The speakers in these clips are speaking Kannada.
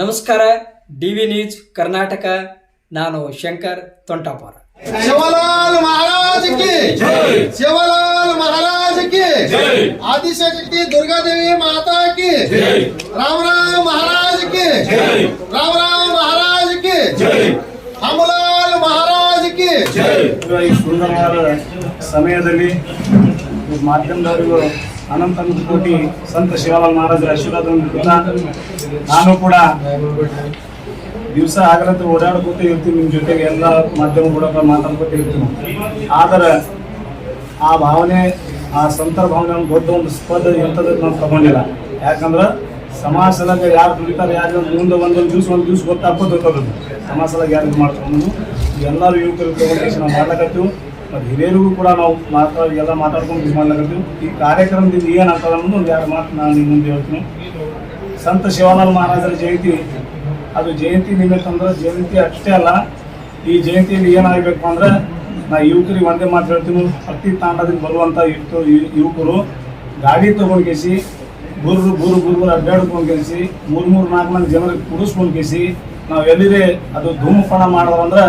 ನಮಸ್ಕಾರ ಡಿ ವಿ ನ್ಯೂಸ್ ಕರ್ನಾಟಕ. ನಾನು ಶಂಕರ್ ತೊಂಟಾಪುರ. ಶಿವಲಾಲ್ ಮಹಾರಾಜಕ್ಕೆ ಶಿವಲಾಲ್ ಮಹಾರಾಜಕ್ಕೆ ಆದಿಶಕ್ತಿ ದುರ್ಗಾದೇವಿ ಮಾತಾಕಿ ರಾಮರಾಮ ಮಹಾರಾಜಕ್ಕೆ ರಾಮರಾಮ ಮಹಾರಾಜಕ್ಕೆ ಅಮಲಾಲ್ ಮಹಾರಾಜಕ್ಕೆ ಈ ಸುಂದರವಾದ ಸಮಯದಲ್ಲಿ ಮಾಧ್ಯಮದವರಿಗೂ ಅನಂತ ಅನಂತ ಕೋಟಿ ಸಂತ ಶಿವಲಾಲ್ ಮಹಾರಾಜರ ಆಶೀರ್ವಾದವನ್ನು ನಾನು ಕೂಡ ದಿವಸ ಆಗಲಂತ ಓಡಾಡ್ಕೊತ ಇರ್ತೀನಿ ನಿಮ್ಮ ಜೊತೆಗೆ ಎಲ್ಲ ಮಾಧ್ಯಮ ಕೂಡ ಮಾತಾಡ್ಕೊತ ಇರ್ತೀನಿ. ಆದರೆ ಆ ಭಾವನೆ, ಆ ಸಂತರ ಭಾವನೆ ಒಂದು ದೊಡ್ಡ ಒಂದು ಸ್ಪರ್ಧ ಎಂಥದ್ದು ನಾವು ತಗೊಂಡಿಲ್ಲ. ಯಾಕಂದ್ರೆ ಸಮಾಜದಾಗ ಯಾರು ದುಡಿತಾರೆ, ಯಾರು ಮುಂದೆ ಒಂದೊಂದು ದಿವ್ಸ ಒಂದು ದಿವ್ಸ ಗೊತ್ತಾಗ್ಬೋದು ಸಮಾಜದಾಗ ಯಾರು ಮಾಡ್ಕೊಂಡು ಎಲ್ಲರೂ ಯುವಕರು ತಗೊಂಡು ನಾವು ಮಾಡ್ಲಕತ್ತೀವಿ ಮತ್ತು ಹಿರಿಯರಿಗೂ ಕೂಡ ನಾವು ಮಾತಾ ಎಲ್ಲ ಮಾತಾಡ್ಕೊಂಡು ಇದು ಈ ಕಾರ್ಯಕ್ರಮದಿಂದ ಏನಾಗ್ತದೆ ಅನ್ನೋದು ಒಂದು ಎರಡು ಮಾತು ನಾನು ನಿಮ್ಮ ಮುಂದೆ ಹೇಳ್ತೀನಿ. ಸಂತ ಶಿವಾನಂದ ಮಹಾರಾಜರ ಜಯಂತಿ, ಅದು ಜಯಂತಿ ನಿಮಗೆ ಅಂದ್ರೆ ಜಯಂತಿ ಅಷ್ಟೇ ಅಲ್ಲ, ಈ ಜಯಂತಿಯಲ್ಲಿ ಏನಾಗಬೇಕು ಅಂದ್ರೆ ನಾ ಯುವಕರಿಗೆ ಒಂದೇ ಮಾತು ಹೇಳ್ತೀನಿ ಪ್ರತಿ ತಾಂಡದಿಂದ ಬರುವಂಥ ಯುವಕರು ಯುವಕರು ಗಾಡಿ ತೊಗೊಂಡು ಕೇಸಿ ಗುರು ಗುರು ಗುರು ಅಡ್ಡಾಡ್ಕೊಂಡು ಕೇಸಿ ಮೂರು ಮೂರು ನಾಲ್ಕು ನಾಲ್ಕು ಜನರಿಗೆ ಕುಡಿಸ್ಕೊಂಡು ಕೇಸಿ ನಾವು ಎಲ್ಲಿದೆ ಅದು ಧೂಮಪಾನ ಮಾಡೋದಂದ್ರೆ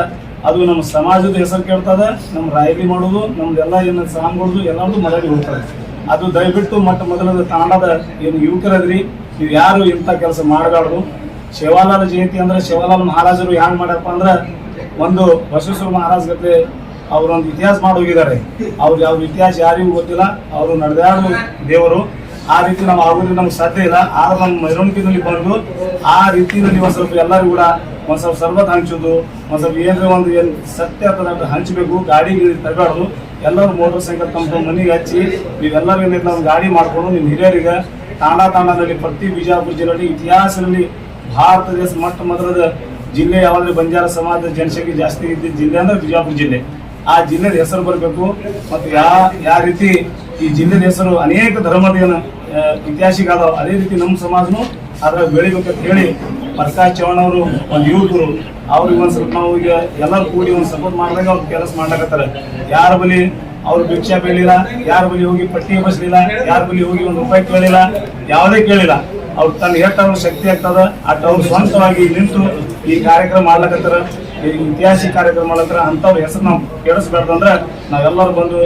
ಅದು ನಮ್ಮ ಸಮಾಜದ ಹೆಸರು ಕೇಳ್ತದೆ, ನಮ್ಮ ರಾಯಲಿ ಮಾಡೋದು ನಮ್ದೆಲ್ಲ ಏನು ಸಾಂಗ್ಗಳದು ಎಲ್ಲರದು ಮರ್ಯಾದೆ ಹೋಗ್ತದೆ ಅದು ದಯವಿಟ್ಟು ಮೊಟ್ಟ ಮೊದಲದ ತಾಂಡದ ಏನು ಯುವಕರದ್ರಿ, ನೀವು ಯಾರು ಇಂಥ ಕೆಲಸ ಮಾಡಬಾರ್ದು. ಶಿವಾಲಾಲ ಜಯಂತಿ ಅಂದ್ರೆ ಶಿವಾಲಾಲ್ ಮಹಾರಾಜರು ಹ್ಯಾಂಗ್ ಮಾಡ್ಯಪ್ಪ ಅಂದ್ರೆ, ಒಂದು ಬಸವೇಶ್ವರ ಮಹಾರಾಜ್ ಗತೆ ಅವ್ರೊಂದು ಇತಿಹಾಸ ಮಾಡಿ ಹೋಗಿದ್ದಾರೆ ಅವ್ರು ಯಾವ ಇತಿಹಾಸ ಯಾರಿಗೂ ಗೊತ್ತಿಲ್ಲ, ಅವರು ನಡೆದಾಡು ದೇವರು. ಆ ರೀತಿ ನಾವು ಆಗೋದ್ರೆ ನಮ್ಗೆ ಸಾಧ್ಯ ಇಲ್ಲ. ಆದ್ರೆ ನಮ್ಮ ಮೆರವಣಿಗೆನಲ್ಲಿ ಬಂದು ಆ ರೀತಿಯಲ್ಲಿ ಒಂದ್ ಸ್ವಲ್ಪ ಎಲ್ಲರೂ ಕೂಡ ಒಂದ್ ಸ್ವಲ್ಪ ಸರ್ಬತ್ ಹಂಚೋದು, ಒಂದ್ ಸ್ವಲ್ಪ ಏನ್ರಿ ಒಂದು ಏನ್ ಸತ್ಯ ಅಂತ ಹಂಚಬೇಕು, ಗಾಡಿ ತಗಾಡೋದು ಎಲ್ಲರೂ ಮೋಟರ್ ಸೈಕಲ್ ತಮ್ಮ ಮನೆಗೆ ಹಚ್ಚಿ, ನೀವೆಲ್ಲರೂ ಏನಿಲ್ಲ ನಾವು ಗಾಡಿ ಮಾಡ್ಕೊಂಡು ನಿಮ್ಮ ಹಿರಿಯರಿಗೆ ತಾಂಡ ತಾಂಡದಲ್ಲಿ ಪ್ರತಿ ಬಿಜಾಪುರ ಜಿಲ್ಲೆಯಲ್ಲಿ ಇತಿಹಾಸದಲ್ಲಿ ಭಾರತ ದೇಶ ಮೊಟ್ಟ ಮೊದಲದ ಜಿಲ್ಲೆ ಯಾವಾಗಲೂ ಬಂಜಾರ ಸಮಾಜದ ಜನಸಂಖ್ಯೆ ಜಾಸ್ತಿ ಇದ್ದ ಜಿಲ್ಲೆ ಅಂದ್ರೆ ಬಿಜಾಪುರ ಜಿಲ್ಲೆ. ಆ ಜಿಲ್ಲೆದ ಹೆಸರು ಬರಬೇಕು. ಮತ್ತು ಯಾ ಯಾವ ರೀತಿ ಈ ಜಿಲ್ಲೆದ ಹೆಸರು ಅನೇಕ ಧರ್ಮದ ಇತಿಹಾಸಿಕ ಅದಾವ ಅದೇ ರೀತಿ ನಮ್ಮ ಸಮಾಜನು ಅದ್ರ ಬೆಳಿಬೇಕಂತ ಹೇಳಿ ಪ್ರಕಾಶ್ ಚವಾಣ್ ಅವರು ಒಂದು ಯುವಕರು, ಅವ್ರಿಗೆ ಒಂದು ಸ್ವಲ್ಪ ನಾವು ಈಗ ಎಲ್ಲರೂ ಕೂಡಿ ಒಂದು ಸಪೋರ್ಟ್ ಮಾಡಿದಾಗ ಅವ್ರು ಕೆಲಸ ಮಾಡ್ಲಕತ್ತಾರ. ಯಾರ ಬಲಿ ಅವ್ರು ಭಿಕ್ಷಾ ಬೇಳಿಲ್ಲ ಯಾರ ಬಲಿ ಹೋಗಿ ಪಟ್ಟಿ ಬಸ್ಲಿಲ್ಲ ಯಾರ ಬಲಿ ಹೋಗಿ ಒಂದು ರೂಪಾಯಿ ಕೇಳಿಲ್ಲ ಯಾವುದೇ ಕೇಳಿಲ್ಲ, ಅವ್ರು ತನ್ನ ಅವ್ರ ಶಕ್ತಿ ಆಗ್ತದ ಅಟ್ ಅವ್ರು ಸ್ವಂತವಾಗಿ ನಿಂತು ಈ ಕಾರ್ಯಕ್ರಮ ಮಾಡ್ಲಕತ್ತಾರ. ಇತಿಹಾಸಿ ಕಾರ್ಯಕ್ರಮ ಹತ್ರ ಅಂಥವ್ರ ಹೆಸರು ನಾವು ಕೇಳಿಸ್ಬಾರ್ದು ಅಂದ್ರೆ ನಾವೆಲ್ಲರೂ ಬಂದು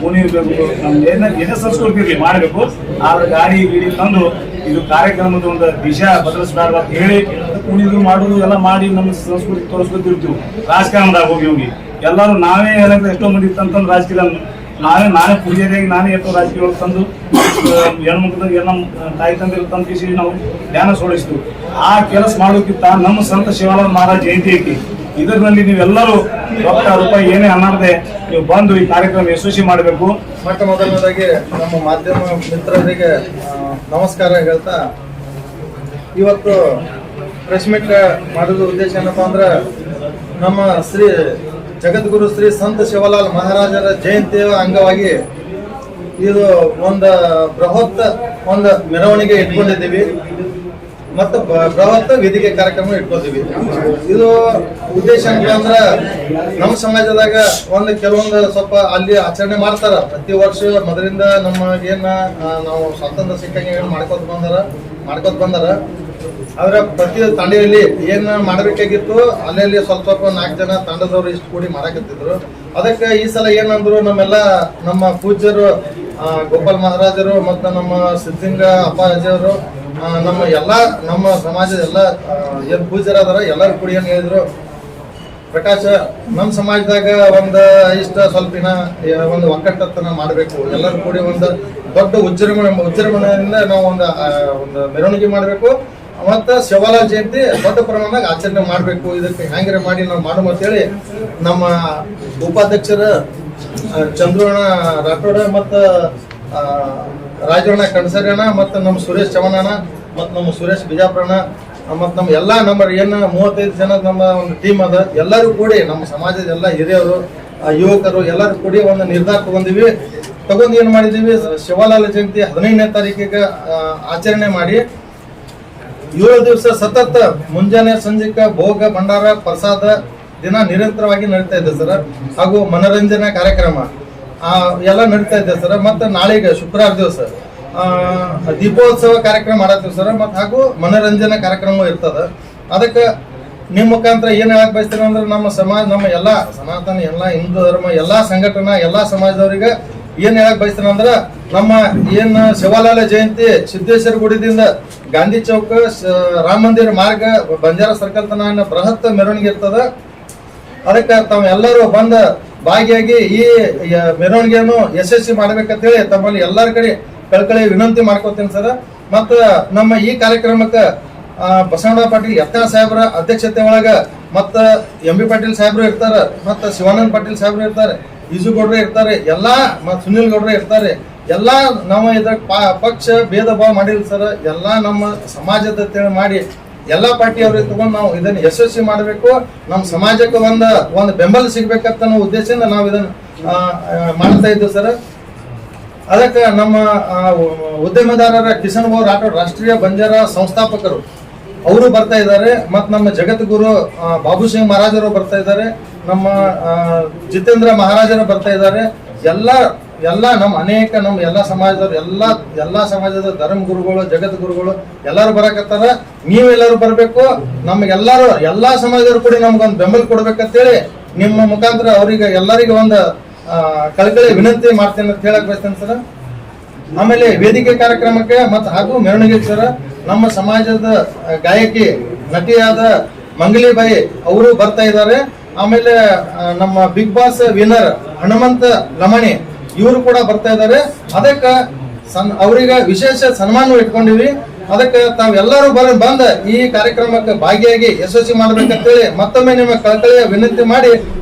ಕುಣಿಬೇಕು ನಮ್ ಏನ ಏನೇ ಸಂಸ್ಕೃತಿ ಇರ್ಲಿ ಮಾಡಬೇಕು. ಆದ್ರೆ ಗಾಡಿ ಗೀಡಿ ತಂದು ಇದು ಕಾರ್ಯಕ್ರಮದ ಒಂದು ದಿಶಾ ಬದಲಿಸಬಾರ್ದು ಅಂತ ಹೇಳಿ ಕುಣಿದು ಮಾಡುದು ಎಲ್ಲ ಮಾಡಿ ನಮ್ಮ ಸಂಸ್ಕೃತಿ ತೋರಿಸ್ಕೊತಿರ್ತೀವಿ. ರಾಜಕಾರಣದಾಗ ಹೋಗಿ ಹೋಗಿ. ಎಲ್ಲರೂ ನಾವೇ ಏನಾಗ್ತದೆ ಎಷ್ಟೋ ಮಂದಿ ಇತ್ತಂತಂದ್ರೆ ರಾಜಕೀಯ ನಾವೇ ನಾನೇ ಪೂಜಾರಿಯಾಗಿ ನಾನೇ ಎತ್ತೋ ರಾಜಕೀಯ ತಂದು ಹೆಣ್ಮಕ್ಳದಾಗ ಏನ ತಾಯಿ ತಂದೆ ತಂದು ಕಿಸಿ ನಾವು ಧ್ಯಾನ ಸೋಡಿಸ್ತೀವಿ ಆ ಕೆಲಸ ಮಾಡೋಕ್ಕಿಂತ ನಮ್ಮ ಸಂತ ಶಿವಾನಂದ ಮಹಾರಾಜ ಜಯಂತಿ ಐತಿ. ಇದರಲ್ಲಿ ನೀವೆಲ್ಲರೂ ರೊಕ್ಕ ರೂಪಾಯಿ ಏನೇ ಅನ್ನದೆ ನೀವು ಬಂದು ಈ ಕಾರ್ಯಕ್ರಮ ಯಶಸ್ವಿ ಮಾಡಬೇಕು. ಮೊಟ್ಟ ಮೊದಲನೇದಾಗಿ ನಮ್ಮ ಮಾಧ್ಯಮ ಮಿತ್ರರಿಗೆ ನಮಸ್ಕಾರ ಹೇಳ್ತಾ, ಇವತ್ತು ಪ್ರೆಸ್ ಮೀಟ್ ಮಾಡೋದು ಉದ್ದೇಶ ಏನಪ್ಪ ಅಂದ್ರೆ ನಮ್ಮ ಶ್ರೀ ಜಗದ್ಗುರು ಶ್ರೀ ಸಂತ ಶಿವಲಾಲ್ ಮಹಾರಾಜರ ಜಯಂತಿಯ ಅಂಗವಾಗಿ ಇದು ಒಂದು ಬೃಹತ್ ಒಂದು ಮೆರವಣಿಗೆ ಇಟ್ಕೊಂಡಿದ್ದೀವಿ. ಮತ್ತು ಬೃಹತ್ ವೇದಿಕೆ ಕಾರ್ಯಕ್ರಮ ಇಟ್ಕೊತೀವಿ ಇದು ಉದ್ದೇಶ ಅಂದ್ರೆ ನಮ್ಮ ಸಮಾಜದಾಗ ಒಂದು ಕೆಲವೊಂದು ಸ್ವಲ್ಪ ಅಲ್ಲಿ ಆಚರಣೆ ಮಾಡ್ತಾರ. ಪ್ರತಿ ವರ್ಷ ಮೊದಲಿಂದ ನಮ್ಮ ಏನ ನಾವು ಸ್ವಾತಂತ್ರ್ಯ ಸಿಕ್ಕಂಗೆ ಮಾಡ್ಕೊತ ಬಂದಾರ ಮಾಡ್ಕೊತ ಬಂದಾರ. ಆದ್ರೆ ಪ್ರತಿ ತಂಡದಲ್ಲಿ ಏನ್ ಮಾಡಬೇಕಾಗಿತ್ತು ಅಲ್ಲಲ್ಲಿ ಸ್ವಲ್ಪ ಸ್ವಲ್ಪ ನಾಲ್ಕು ಜನ ತಂಡದವರು ಇಷ್ಟು ಕೂಡಿ ಮಾಡಕತ್ತಿದ್ರು. ಅದಕ್ಕೆ ಈ ಸಲ ಏನಂದ್ರು ನಮ್ಮೆಲ್ಲ ನಮ್ಮ ಪೂಜ್ಯರು ಗೋಪಾಲ್ ಮಹಾರಾಜರು ಮತ್ತು ನಮ್ಮ ಸಿದ್ಧಲಿಂಗ ಅಪ್ಪಾಜಿಯವರು ನಮ್ಮ ಎಲ್ಲ, ನಮ್ಮ ಸಮಾಜದ ಎಲ್ಲ ಏನ್ ಪೂಜ್ಯರಾದಾರ ಎಲ್ಲರೂ ಕೂಡಿ ಏನ್ ಹೇಳಿದ್ರು, ಪ್ರಕಾಶ ನಮ್ಮ ಸಮಾಜದಾಗ ಒಂದು ಇಷ್ಟ ಸ್ವಲ್ಪಿನ, ಏ- ಒಂದು ಒಕ್ಕಟ್ಟತನ ಮಾಡಬೇಕು. ಎಲ್ಲರೂ ಕೂಡಿ ಒಂದು ದೊಡ್ಡ ಉಜ್ಜರಿಮ ಉಜ್ಜರಿಮಣೆಯಿಂದ ನಾವು ಒಂದು ಒಂದು ಮೆರವಣಿಗೆ ಮಾಡಬೇಕು. ಮತ್ತು ಶಿವಲ ಜಯಂತಿ ದೊಡ್ಡ ಪ್ರಮಾಣದಾಗ ಆಚರಣೆ ಮಾಡಬೇಕು. ಇದಕ್ಕೆ ಹ್ಯಾಂಗಿರ ಮಾಡಿ ನಾವು ಮಾಡುವ ಅಂತೇಳಿ ನಮ್ಮ ಉಪಾಧ್ಯಕ್ಷರ ಚಂದ್ರಣ್ಣ ರಾಠೋಡ ಮತ್ತು ರಾಜಣ್ಣ ಕಣಸರಣ್ಣ ಮತ್ತು ನಮ್ಮ ಸುರೇಶ್ ಚವನಣ್ಣ ಮತ್ತು ನಮ್ಮ ಸುರೇಶ್ ಬಿಜಾಪುರಣ್ಣ, ಮತ್ತು ನಮ್ಮ ಎಲ್ಲ ನಮ್ಮ ಏನು ಮೂವತ್ತೈದು ಜನ ನಮ್ಮ ಒಂದು ಟೀಮ್ ಅದ, ಎಲ್ಲರೂ ಕೂಡಿ ನಮ್ಮ ಸಮಾಜದ ಎಲ್ಲ ಹಿರಿಯರು ಯುವಕರು ಎಲ್ಲರೂ ಕೂಡಿ ಒಂದು ನಿರ್ಧಾರ ತಗೊಂಡಿವಿ. ತಗೊಂಡು ಏನು ಮಾಡಿದ್ದೀವಿ ಶಿವಲಾಲ ಜಯಂತಿ ಹದಿನೈದನೇ ತಾರೀಕಿಗೆ ಆಚರಣೆ ಮಾಡಿ ಏಳು ದಿವಸ ಸತತ ಮುಂಜಾನೆ ಸಂಜೆಕ ಭೋಗ ಭಂಡಾರ ಪ್ರಸಾದ ದಿನ ನಿರಂತರವಾಗಿ ನಡೀತಾ ಇದೆ ಸರ್. ಹಾಗೂ ಮನರಂಜನಾ ಕಾರ್ಯಕ್ರಮ ಆ, ಎಲ್ಲ ನಡೀತಾ ಇದೆ ಸರ್. ಮತ್ತು ನಾಳೆಗೆ ಶುಕ್ರವಾರ ದಿವಸ ದೀಪೋತ್ಸವ ಕಾರ್ಯಕ್ರಮ ಮಾಡತ್ತೀವಿ ಸರ್. ಮತ್ತು ಹಾಗೂ ಮನರಂಜನಾ ಕಾರ್ಯಕ್ರಮ ಇರ್ತದ. ಅದಕ್ಕೆ ನಿಮ್ಮ ಮುಖಾಂತರ ಏನು ಹೇಳಕ್ ಬಯಸ್ತೀನಿ ಅಂದ್ರೆ ನಮ್ಮ ಸಮಾಜ ನಮ್ಮ ಎಲ್ಲಾ ಸನಾತನ ಎಲ್ಲಾ ಹಿಂದೂ ಧರ್ಮ ಎಲ್ಲಾ ಸಂಘಟನಾ ಎಲ್ಲಾ ಸಮಾಜದವರಿಗೆ ಏನು ಹೇಳಕ್ ಬಯಸ್ತೀನಿ ಅಂದ್ರ ನಮ್ಮ ಏನ್ ಶಿವಾಲಾಲ ಜಯಂತಿ ಸಿದ್ದೇಶ್ವರ ಗುಡಿದಿಂದ ಗಾಂಧಿ ಚೌಕ ರಾಮ ಮಂದಿರ ಮಾರ್ಗ, ಬಂಜಾರ ಸರ್ಕಲ್ ತನ ಬೃಹತ್ ಮೆರವಣಿಗೆ ಇರ್ತದ. ಅದಕ್ಕೆ ತಾವು ಎಲ್ಲರೂ ಬಂದ ಭಾಗಿಯಾಗಿ ಈ ಮೆರವಣಿಗೆಯನ್ನು ಯಶಸ್ವಿ ಮಾಡ್ಬೇಕಂತೇಳಿ ತಮ್ಮಲ್ಲಿ ಎಲ್ಲರ ಕಡೆ ಕಳ್ಕಳಿ ವಿನಂತಿ ಮಾಡ್ಕೋತೀನಿ ಸರ್. ಮತ್ತ ನಮ್ಮ ಈ ಕಾರ್ಯಕ್ರಮಕ್ಕೆ ಬಸವಣ್ಣ ಪಾಟೀಲ್ ಯತ್ನ ಸಾಹೇಬ್ರ ಅಧ್ಯಕ್ಷತೆ ಒಳಗ ಮತ್ತ ಎಂ ಬಿ ಪಾಟೀಲ್ ಸಾಹೇಬ್ರು ಇರ್ತಾರ, ಮತ್ತ ಶಿವಾನಂದ ಪಾಟೀಲ್ ಸಾಹೇಬ್ರು ಇರ್ತಾರೆ, ಈಜುಗೌಡ್ರು ಇರ್ತಾರೆ, ಎಲ್ಲಾ ಮತ್ತು ಸುನಿಲ್ ಗೌಡ್ರು ಇರ್ತಾರೆ. ಎಲ್ಲಾ ನಾವು ಇದ್ರ ಪ- ಪಕ್ಷ ಭೇದ ಭಾವ ಮಾಡಿಲ್ಲ ಸರ್ ಎಲ್ಲ ನಮ್ಮ ಸಮಾಜದ ಮಾಡಿ ಎಲ್ಲಾ ಪಾರ್ಟಿ ತಗೊಂಡು ನಾವು ಇದನ್ನ ಯಶಸ್ವಿ ಮಾಡಬೇಕು. ನಮ್ಮ ಸಮಾಜಕ್ಕೆ ಒಂದು ಒಂದು ಬೆಂಬಲ ಸಿಗ್ಬೇಕಂತ ಅನ್ನೋ ಉದ್ದೇಶದಿಂದ ನಾವು ಇದನ್ನ ಮಾಡ್ತಾ ಇದ್ದೀವಿ ಸರ್ ಅದಕ್ಕೆ ನಮ್ಮ ಉದ್ಯಮದಾರರ ಕಿಶನ್ ಗೌರ್ ಆಟೋ ರಾಷ್ಟ್ರೀಯ ಬಂಜಾರ ಸಂಸ್ಥಾಪಕರು, ಅವರು ಬರ್ತಾ ಇದ್ದಾರೆ. ಮತ್ತು ನಮ್ಮ ಜಗದ್ಗುರು ಬಾಬು ಸಿಂಗ್ ಮಹಾರಾಜರು ಬರ್ತಾ ಇದ್ದಾರೆ. ನಮ್ಮ ಜಿತೇಂದ್ರ ಮಹಾರಾಜರು ಬರ್ತಾ ಇದ್ದಾರೆ. ಎಲ್ಲ ಎಲ್ಲ ನಮ್ಮ ಅನೇಕ ನಮ್ಮ ಎಲ್ಲ ಸಮಾಜದವ್ರು, ಎಲ್ಲ ಎಲ್ಲ ಸಮಾಜದ ಧರ್ಮ ಗುರುಗಳು, ಜಗತ್ ಗುರುಗಳು ಎಲ್ಲರೂ ಬರಕತ್ತಾರ. ನೀವೆಲ್ಲರೂ ಬರಬೇಕು. ನಮ್ಗೆಲ್ಲರೂ, ಎಲ್ಲಾ ಸಮಾಜದವ್ರು ಕೂಡ ನಮ್ಗೊಂದು ಬೆಂಬಲ ಕೊಡ್ಬೇಕಂತೇಳಿ ನಿಮ್ಮ ಮುಖಾಂತರ ಅವರಿಗೆ ಎಲ್ಲರಿಗೂ ಒಂದು ಕಳಕಳಿ ವಿನಂತಿ ಮಾಡ್ತೇನೆ ಅಂತ ಹೇಳಕ್ ಬಯಸ್ತೇನೆ ಸರ್. ಆಮೇಲೆ ವೇದಿಕೆ ಕಾರ್ಯಕ್ರಮಕ್ಕೆ ಮತ್ತು ಹಾಗೂ ಮೆರವಣಿಗೆ ಸರ್, ನಮ್ಮ ಸಮಾಜದ ಗಾಯಕಿ ನಟಿಯಾದ ಮಂಗಲಿಬಾಯಿ ಅವರು ಬರ್ತಾ ಇದ್ದಾರೆ. ಆಮೇಲೆ ನಮ್ಮ Bigg Boss winner Hanumantha Lamani ಇವರು ಕೂಡ ಬರ್ತಾ ಇದ್ದಾರೆ. ಅದಕ್ಕೆ ಸನ್ ಅವರಿಗೆ ವಿಶೇಷ ಸನ್ಮಾನ ಇಟ್ಕೊಂಡಿವಿ ಅದಕ್ಕೆ ತಾವೆಲ್ಲರೂ ಬರ ಬಂದ ಈ ಕಾರ್ಯಕ್ರಮಕ್ಕೆ ಭಾಗಿಯಾಗಿ ಯಶಸ್ವಿ ಮಾಡ್ಬೇಕಂತೇಳಿ ಮತ್ತೊಮ್ಮೆ ನಿಮ್ಮ ಕಳಕಳಿಯ ವಿನಂತಿ ಮಾಡಿ